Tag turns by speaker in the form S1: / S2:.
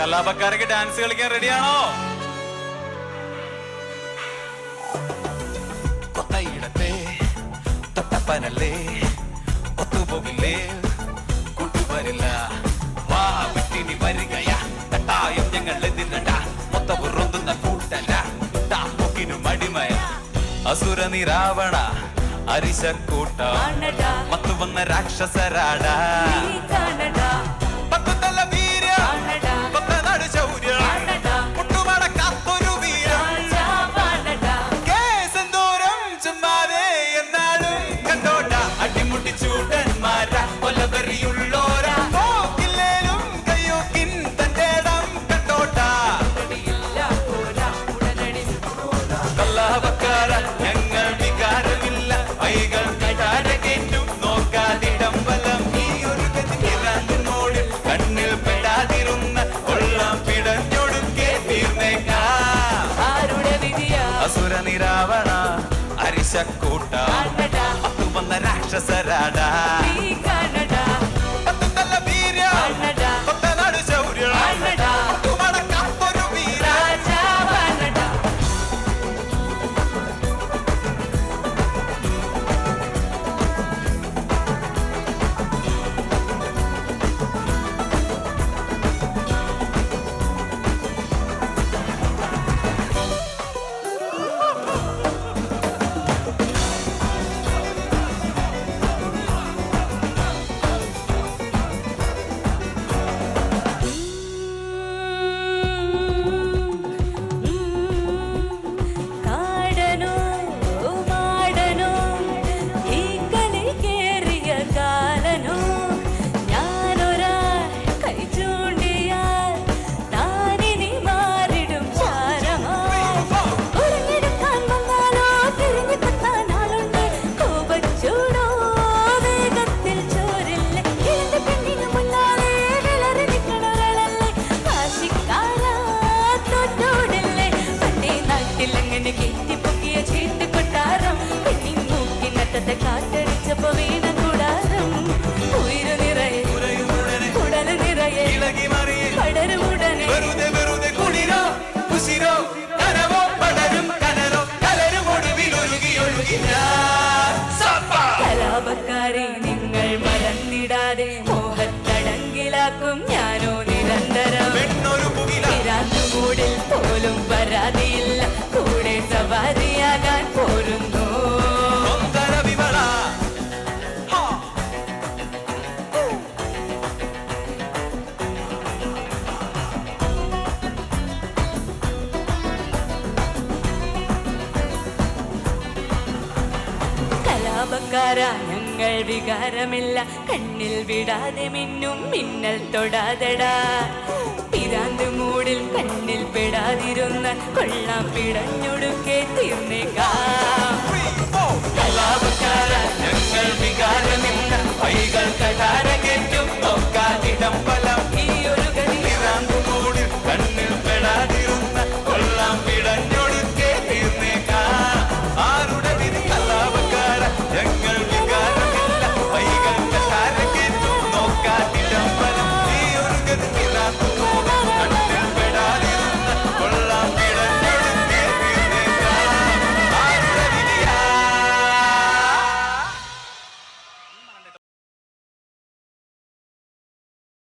S1: കലാപക്കാരൊക്കെ dance കളിക്കാൻ റെഡിയാണോ
S2: കൊത്തയിടത്തെ തൊട്ടപ്പനല്ലേ? ഒത്തുപോകില്ലേ കൊണ്ടുവരില്ല വാ വിട്ടിനി വരികയാ. തട്ടായം ഞങ്ങൾ എതിരണ്ട മൊത്ത ഉറങ്ങുന്ന കൂട്ടല്ല. താക്കിനും അടിമയ
S1: അസുര നിരാവണ അരിശക്കൂട്ട.
S3: മത്തുവന്ന
S1: മത്തു വന്ന രാക്ഷസരാടാ അരിശക്കൂട്ട
S3: കാണടാ
S1: വന്ന രാക്ഷസരാടാ.
S3: കാറ്റടിച്ചപ്പോ വീണ കൂടാരം. ഉയരു നിറയെ കുടൽ നിറയെ.
S1: ഇളകി മറിയേ
S3: പടരും ഉടനെ.
S1: വെറുതെ വെറുതെ കുളിരോ കുശിരോ കനവോ പടരും കനലോ കലരും ഒടുവിൽ ഒഴുകി
S3: കലാപക്കാരെ നിങ്ങൾ മറന്നിടാതെ മോഹത്തടങ്കിലാക്കും ഞാനോ. കലാപക്കാര ഞങ്ങൾ വികാരമില്ല. കണ്ണിൽ വിടാതെ മിന്നും മിന്നൽ തൊടാതടാ. പിരാന്ത് മൂടിൽ കണ്ണിൽ പെടാതിരുന്ന കൊള്ളാം പിടഞ്ഞൊടുക്കെ തീർന്നേക്കാ.